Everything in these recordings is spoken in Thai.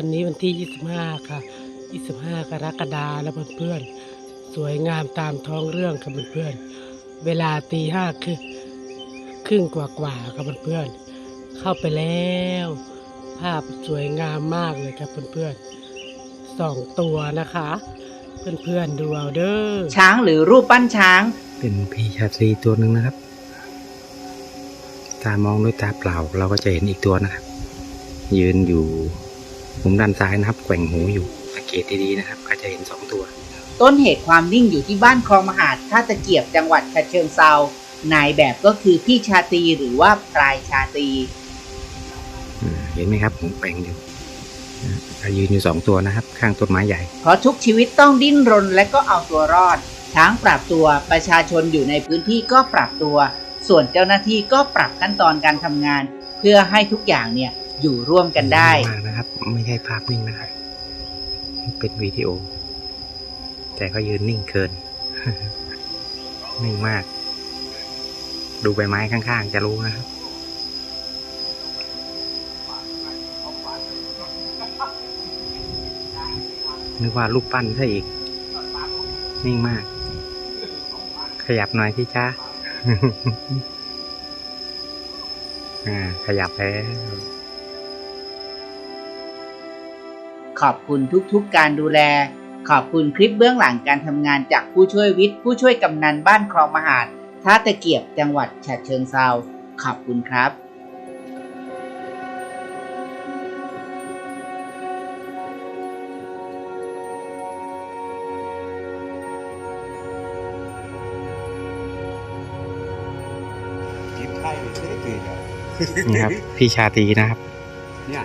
วันนี้วันที่ 25 ค่ะ 25 กรกฎาคมแล้วเพื่อนๆ สวยงามตามท้องเรื่องค่ะเพื่อนๆ เวลาตีห้าคือครึ่งกว่าๆค่ะเพื่อนๆ เข้าไปแล้ว ภาพสวยงามมากเลยครับเพื่อนๆสองตัวนะคะ เพื่อนๆ ดูเอาเด้อ ช้างหรือรูปปั้นช้าง เป็นพีชาตรีตัวหนึ่งนะครับ ตามองด้วยตาเปล่าเราก็จะเห็นอีกตัวนะครับ ยืนอยู่ มุมด้านซ้ายนะครับแกว่งหูอยู่สังเกตดีๆนะครับก็จะเห็นสองตัว ต้นเหตุความนิ่งอยู่ที่บ้านคลองมหาดท่าตะเกียบจังหวัดฉะเชิงเซานายแบบก็คือพี่ชาตรีหรือว่าพลายชาตรีอ่าเห็นไหมครับผมแกว่งอยู่อ่าก็ยืนอยู่สองตัวนะครับ ข้างต้นไม้ใหญ่ เพราะทุกชีวิตต้องดิ้นรนและก็เอาตัวรอด ช้างปรับตัวประชาชนอยู่ในพื้นที่ก็ปรับตัว ส่วนเจ้าหน้าที่ก็ปรับขั้นตอนการทำงาน เพื่อให้ทุกอย่างเนี่ย อยู่ร่วมกันได้ มากนะครับ ไม่ใช่ภาพนิ่งนะครับเป็นวิดีโอ แต่ก็ยืนนิ่งเกิน นิ่งมาก ดูใบไม้ข้างๆ จะรู้นะครับ นึกว่ารูปปั้นซะอีก นิ่งมาก ขยับหน่อยพี่จ้า อ่า ขยับแล้ว ขอบคุณทุกๆการดูแล ขอบคุณคลิปเบื้องหลังการทำงานจากผู้ช่วยวิทย์ ผู้ช่วยกำนันบ้านคลองมหาดท่าตะเกียบจังหวัดฉะเชิงเซาขอบคุณครับกินไข่เลยเท่เก๋อะนี่ครับพี่ชาตรีนะครับ เนี่ย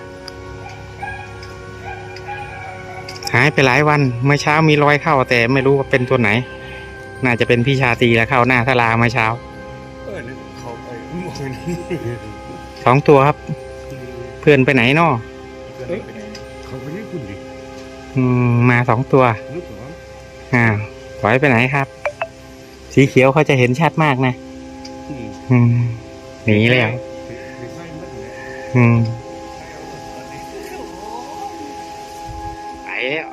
หายไปหลายวันเมื่อเช้ามีรอยเข้าแต่ไม่รู้ว่าเป็นตัวไหน น่าจะเป็นพี่ชาตรีแล้วเข้าหน้าทลาเมื่อเช้าเออนะเขาไปมองนี่สองตัวครับ เพื่อนไปไหนนอเขาไปนี่คุณดิอืมมาสองตัวนึกว่าอ้าวปล่อยไปไหนครับ สีเขียวเขาจะเห็นชัดมากนะ อืมอืมหนีแล้วไม่ใช่มัดเลยอืม แล้ว